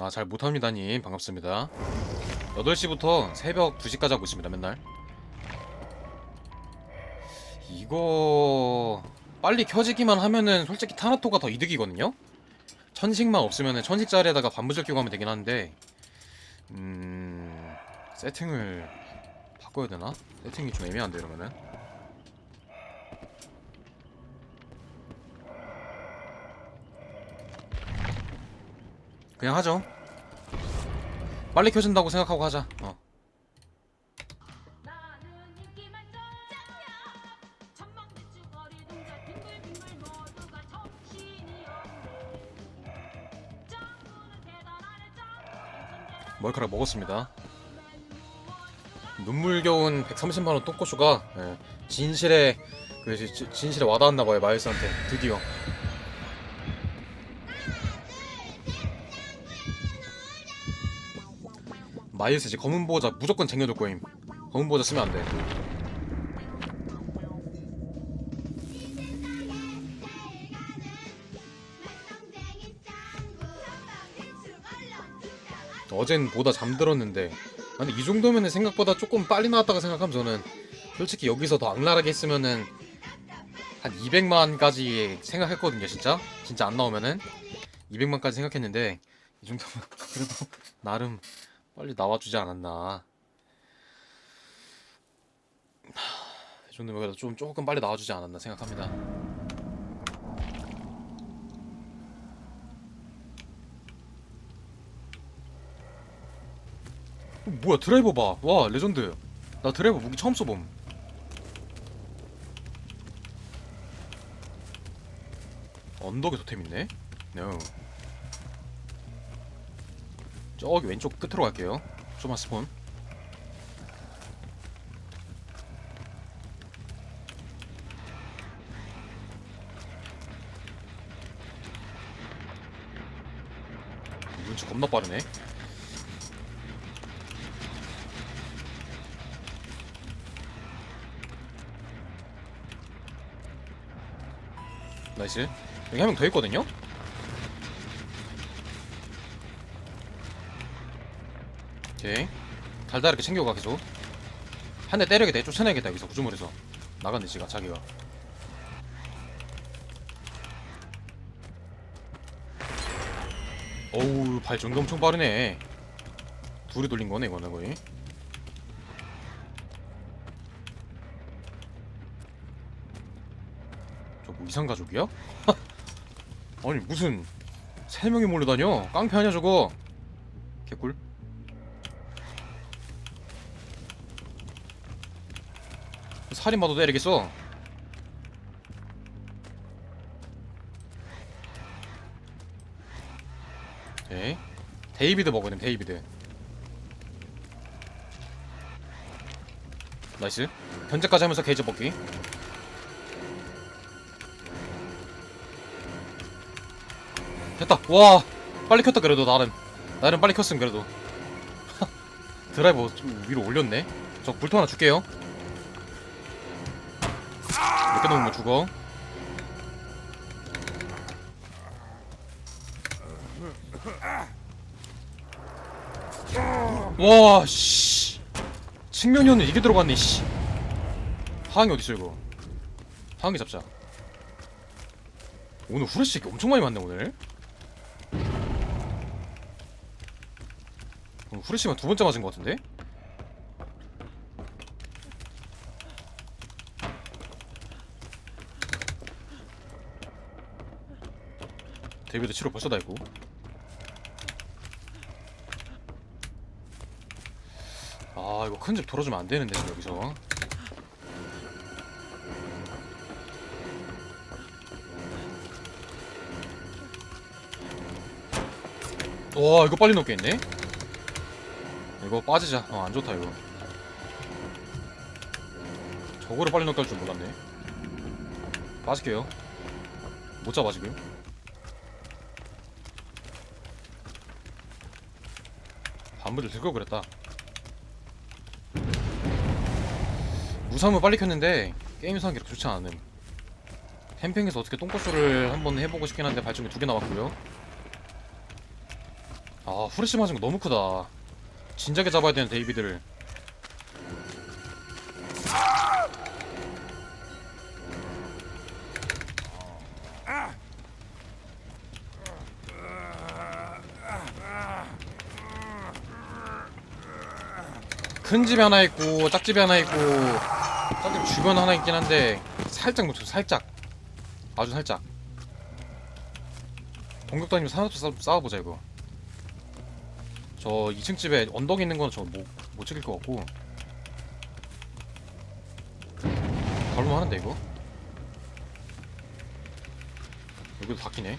아, 잘 못합니다님. 반갑습니다. 8시부터 새벽 2시까지 하고 있습니다, 맨날. 이거 빨리 켜지기만 하면은 솔직히 타나토가 더 이득이거든요? 천식만 없으면은 천식 자리에다가 반부절 끼고 하면 되긴 한데 음... 세팅을 바꿔야 되나? 세팅이 좀 애매한데 이러면은 그냥 하죠. 빨리 켜진다고 생각하고 하자. 어. 머리카락 먹었습니다. 눈물겨운 130만원 똥꼬쇼가 예, 진실에 그 진실에 와닿았나봐요 마일스한테. 드디어 마일스 이제 검은 보호자 무조건 쟁여둘 거임. 검은 보호자 쓰면 안돼. 어젠 보다 잠들었는데. 아, 근데 이 정도면은 생각보다 조금 빨리 나왔다고 생각하면 저는. 솔직히 여기서 더 악랄하게 했으면은 한 200만까지 생각했거든요 진짜? 진짜 안 나오면은. 200만까지 생각했는데 이 정도면 그래도 나름 빨리 나와주지 않았나. 정도면 그래도 좀 조금 빨리 나와주지 않았나 생각합니다. 어, 뭐야 드라이버 봐 와 레전드. 나 드라이버 무기 처음 써봄. 언덕에 토템 있네? No. 저기 왼쪽 끝으로 갈게요. 조만 스폰. 눈치 겁나 빠르네. 나이스. 여기 한 명 더 있거든요? 오케이. 달달하게 챙겨가 계속. 한 대 때려야겠다. 얘 쫓아내야겠다 여기서 구조물에서. 나갔네 지가 자기가. 어우 발전기 엄청 빠르네. 둘이 돌린 거네 이거는 거의. 저 뭐 이상 가족이야? 아니 무슨 세 명이 몰려다녀? 깡패 아니야 저거? 개꿀 살인마도 때리겠어 오케이? 데이비드 먹어야 돼 데이비드. 나이스. 견제까지 하면서 게이지 뽑기. 됐다. 와 빨리 켰다 그래도 나름. 나름 빨리 켰음 그래도. 드라이버 좀 위로 올렸네. 저 불토 하나 줄게요 놓으면 죽어 와 씨. 측면이었네 이게 들어갔네 씨. 하항이 어딨어 이거? 하항이 잡자. 오늘 후레쉬 엄청 많이 맞네 오늘. 오늘 후레쉬만 두 번째 맞은 것 같은데? 데뷔도 치료 벌써 다 했고. 아 이거 큰 집 돌아주면 안 되는데 지금 여기서. 와 이거 빨리 넣겠네? 이거 빠지자. 어 안 좋다 이거. 저거를 빨리 넣을 줄 몰랐네. 빠질게요. 못 잡아 지금 반부를 들고 그랬다. 무상을 빨리 켰는데 게임 상황이 그렇게 좋지 않은. 캠핑에서 어떻게 똥꼬쇼를 한번 해보고 싶긴 한데 발전기 두 개 나왔고요. 아 후레쉬 맞은 거 너무 크다. 진작에 잡아야 되는 데이비드를 큰 집에 하나 있고 짝집에 하나 있고 짝집 주변 하나 있긴 한데 살짝 놓쳐 살짝. 아주 살짝. 공격도 아니면 산업도 싸, 싸워보자 이거. 저 2층 집에 언덕 있는 건 저못 못 찍을 것 같고. 걸만 하는데 이거? 여기도 바뀌네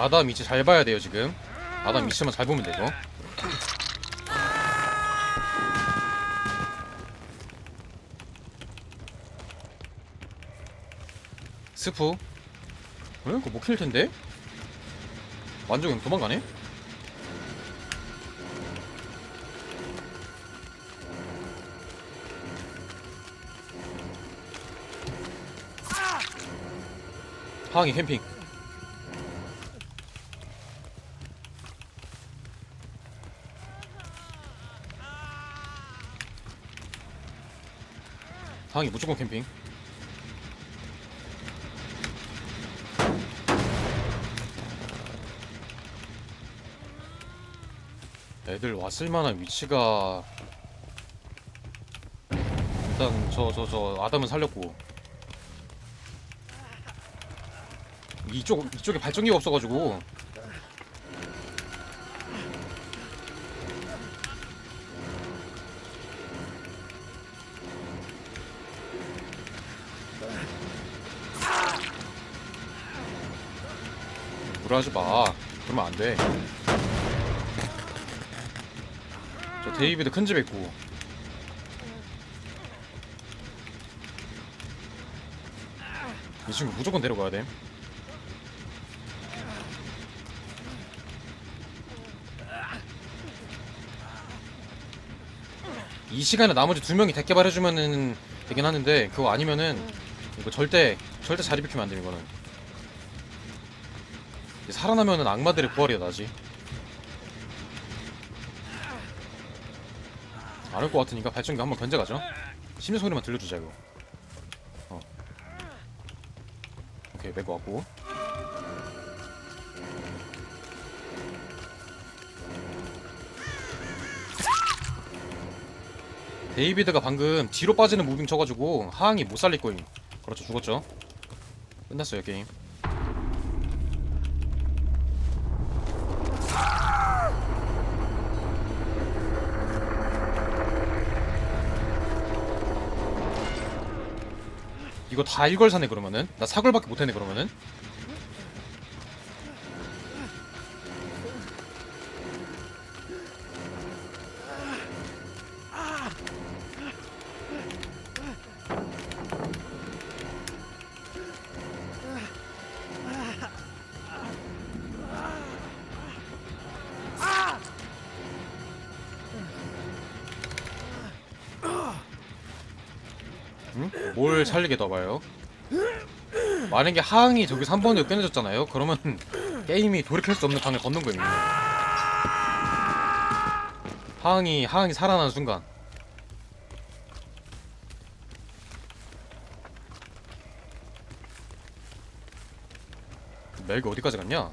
아담 위치 잘 봐야 돼요 지금 아담 위치만 잘 보면 되죠 스프 응? 그거 못 킬 텐데? 완전 그냥 도망가네? 하항이 캠핑 하항이 무조건 캠핑. 애들 왔을 만한 위치가 일단 저 저 저 아담은 살렸고. 이쪽 이쪽에 발전기가 없어가지고 무라하지 마. 그러면 안 돼. 저 데이비드 큰 집에 있고. 이 친구 무조건 데려가야 돼. 이 시간에 나머지 두 명이 대개발 해주면은 되긴 하는데 그거 아니면은 이거 절대 절대 자리 비키면 안 돼 이거는 살아나면은 악마들의 부활이 나지. 안 올 것 같으니까 발전기 한번 견제가죠. 심리 소리만 들려주자 이거. 어. 오케이 메고 왔고. 데이비드가 방금 뒤로 빠지는 무빙 쳐가지고 하항이 못 살릴 거임. 그렇죠 죽었죠? 끝났어요 게임 이거 다 이걸 사네 그러면은 나 사골밖에 못했네 그러면은 뭘 살리게 더 봐요? 만약에 하항이 저기 3번으로 끊어졌잖아요? 그러면 게임이 돌이킬 수 없는 강을 걷는 거예요. 하항이 하항이 살아나는 순간 맥 어디까지 갔냐?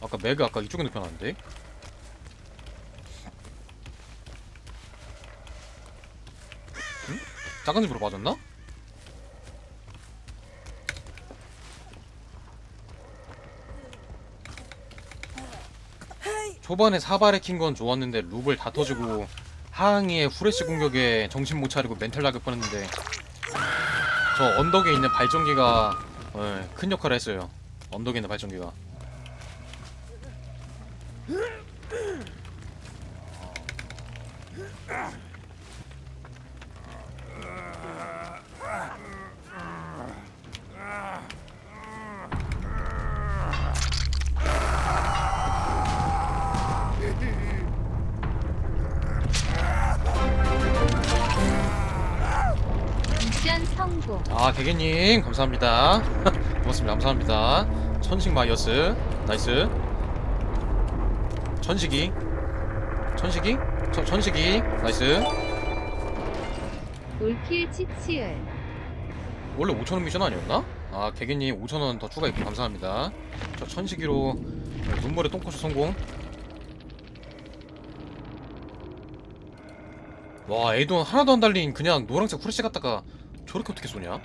아까 맥 아까 이쪽에 눕혀놨는데? 응? 작은 집으로 빠졌나? 초반에 사발에 킨건 좋았는데 룹을 다 터지고 하항이의 후레쉬 공격에 정신 못 차리고 멘탈 나을 뻔했는데 저 언덕에 있는 발전기가 어, 큰 역할을 했어요. 언덕에 있는 발전기가. 성공. 아 개개님 감사합니다. 고맙습니다. 감사합니다. 천식 마이어스. 나이스. 천식이. 천식이? 천, 천식이. 나이스. 올킬 치치을. 원래 5천원 미션 아니었나? 아 개개님 5천원 더 추가입금 감사합니다. 저 천식이로 눈물의 똥꼬쇼 성공. 와 에이돈 하나도 안 달린 그냥 노란색 후레쉬 갖다가 저렇게 어떻게 쏘냐?